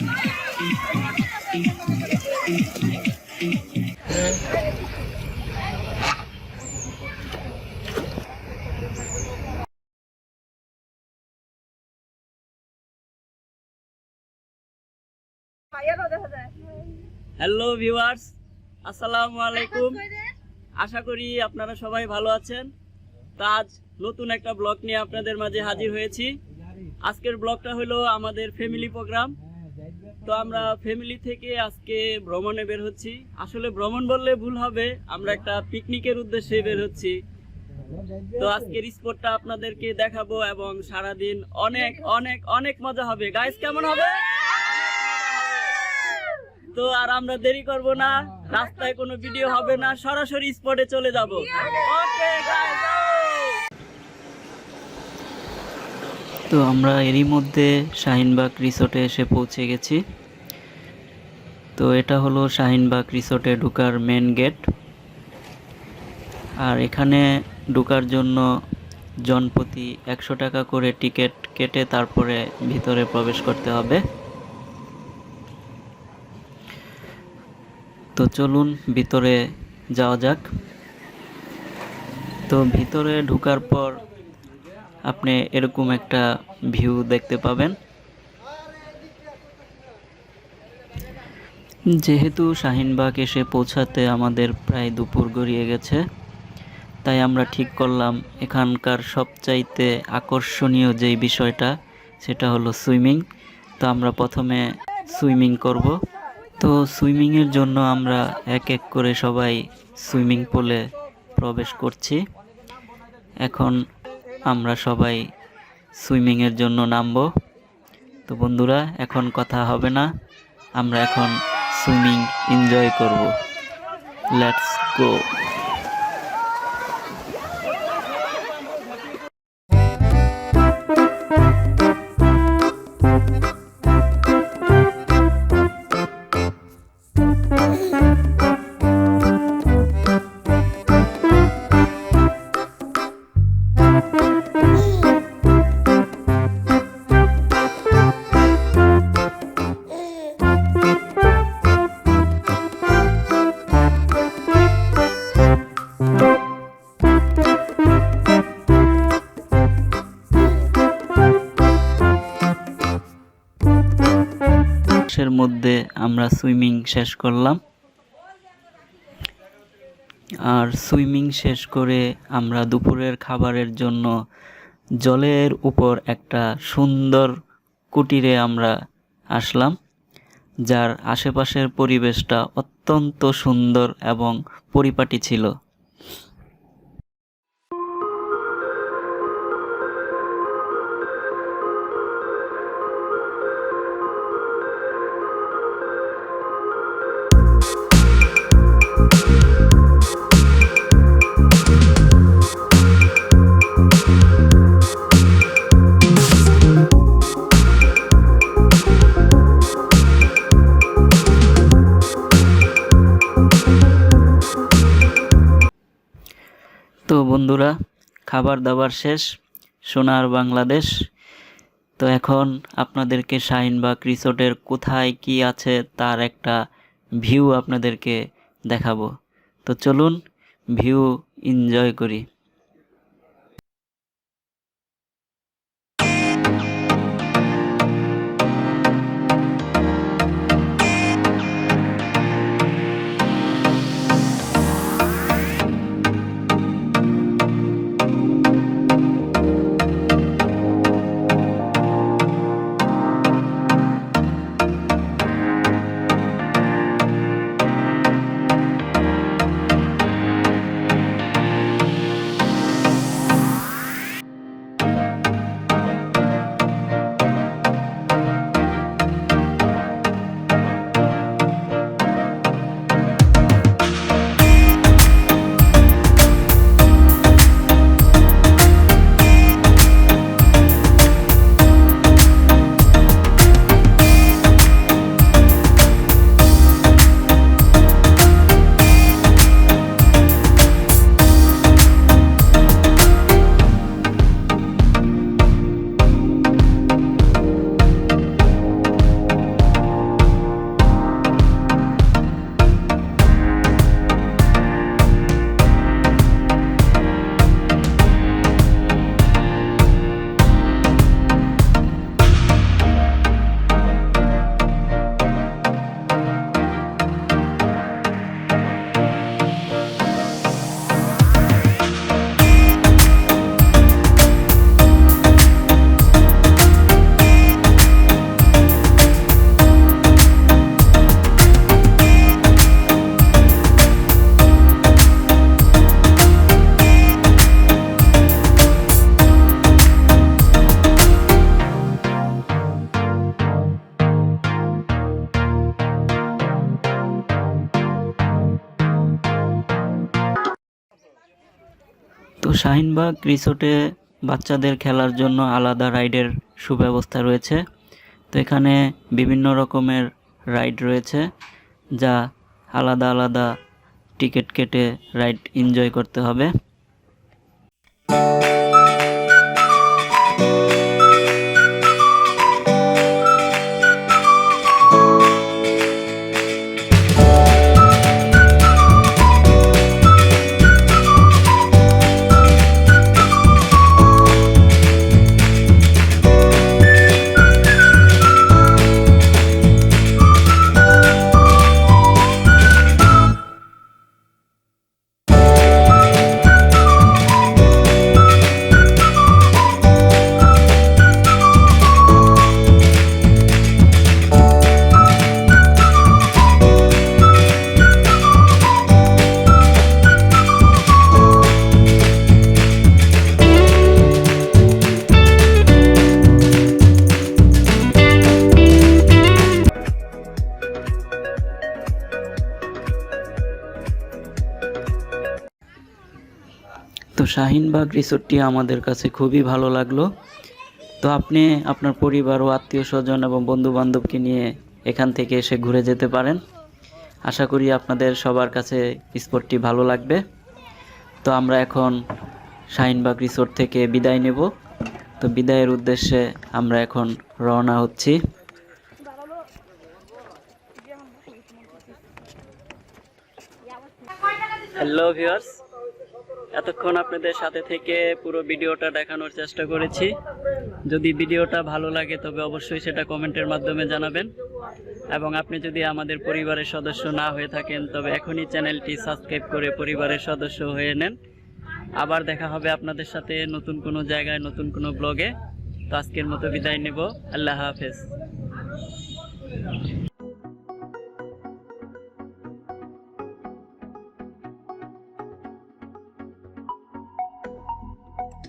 Hello viewers আসসালামু আলাইকুম আশা করি আপনারা সবাই ভালো আছেন। তা আজ নতুন একটা ব্লগ নিয়ে আপনাদের মাঝে হাজির হয়েছি। আজকের ব্লগটা হলো আমাদের ফ্যামিলি প্রোগ্রাম তো আমরা ফ্যামিলি থেকে আজকে ভ্রমণে বের হচ্ছি। আসলে ভ্রমণ বললে ভুল হবে, আমরা একটা পিকনিকের উদ্দেশ্যে বের হচ্ছি। তো আজকের স্পটটা আপনাদেরকে দেখাবো এবং সারাদিন অনেক অনেক অনেক মজা হবে। গাইস কেমন হবে? তো আর আমরা দেরি করব না, রাস্তায় কোনো ভিডিও হবে না, সরাসরি স্পটে চলে যাব। ওকে তো আমরা এরই মধ্যে শাহিনবাগ রিসোর্টে এসে পৌঁছে গেছি। তো এটা হলো শাহিনবাগ রিসোর্টে ঢোকার মেন গেট আর এখানে ঢোকার জন্য জনপ্রতি একশো টাকা করে টিকিট কেটে তারপরে ভিতরে প্রবেশ করতে হবে। তো চলুন ভিতরে যাওয়া যাক। তো ভিতরে ঢোকার পর আপনি এরকম একটা ভিউ দেখতে পাবেন। যেহেতু শাহিনবাগ এসে পৌঁছাতে আমাদের প্রায় দুপুর গড়িয়ে গেছে, তাই আমরা ঠিক করলাম এখানকার সবচাইতে আকর্ষণীয় যেই বিষয়টা, সেটা হলো সুইমিং। তো আমরা প্রথমে সুইমিং করব। তো সুইমিংয়ের জন্য আমরা এক এক করে সবাই সুইমিং পুলে প্রবেশ করছি। এখন আমরা সবাই সুইমিংয়ের জন্য নামবো। তো বন্ধুরা, এখন কথা হবে না। আমরা এখন সুইমিং এনজয় করব। Let's go. মাসের মধ্যে আমরা সুইমিং শেষ করলাম। আর সুইমিং শেষ করে আমরা দুপুরের খাবারের জন্য জলের উপর একটা সুন্দর কুটিরে আমরা আসলাম, যার আশেপাশের পরিবেশটা অত্যন্ত সুন্দর এবং পরিপাটি ছিল। তো বন্ধুরা, খাবার দাবার শেষ, সোনার বাংলাদেশ। তো এখন আপনাদেরকে শাহিনবাগ রিসোর্টের কোথায় কি আছে তার একটা ভিউ আপনাদেরকে দেখাবো। তো চলুন ভিউ এনজয় করি। শাহিনবাগ রিসোর্টে বাচ্চাদের খেলার জন্য আলাদা রাইডের সুব্যবস্থা রয়েছে। তো এখানে বিভিন্ন রকমের রাইড রয়েছে, যা আলাদা আলাদা টিকিট কেটে রাইড এনজয় করতে হবে। তো শাহিনবাগ রিসোর্টটি আমাদের কাছে খুবই ভালো লাগল। তো আপনি আপনার পরিবার ও আত্মীয় স্বজন এবং বন্ধু বান্ধবকে নিয়ে এখান থেকে এসে ঘুরে যেতে পারেন। আশা করি আপনাদের সবার কাছে স্পটটি ভালো লাগবে। তো আমরা এখন শাহিনবাগ রিসোর্ট থেকে বিদায় নেব। তো বিদায়ের উদ্দেশ্যে আমরা এখন রওনা হচ্ছি। হ্যালো ভিউয়ার্স এতক্ষণ আপনাদের সাথে থেকে পুরো ভিডিওটা দেখানোর চেষ্টা করেছি। যদি ভিডিওটা ভালো লাগে, তবে অবশ্যই সেটা কমেন্টের মাধ্যমে জানাবেন। এবং আপনি যদি আমাদের পরিবারের সদস্য না হয়ে থাকেন, তবে এখনই চ্যানেলটি সাবস্ক্রাইব করে পরিবারের সদস্য হয়ে নেন। আবার দেখা হবে আপনাদের সাথে নতুন কোনো জায়গায়, নতুন কোনো ব্লগে। তো আজকের মতো বিদায় নেব। আল্লাহ হাফেজ।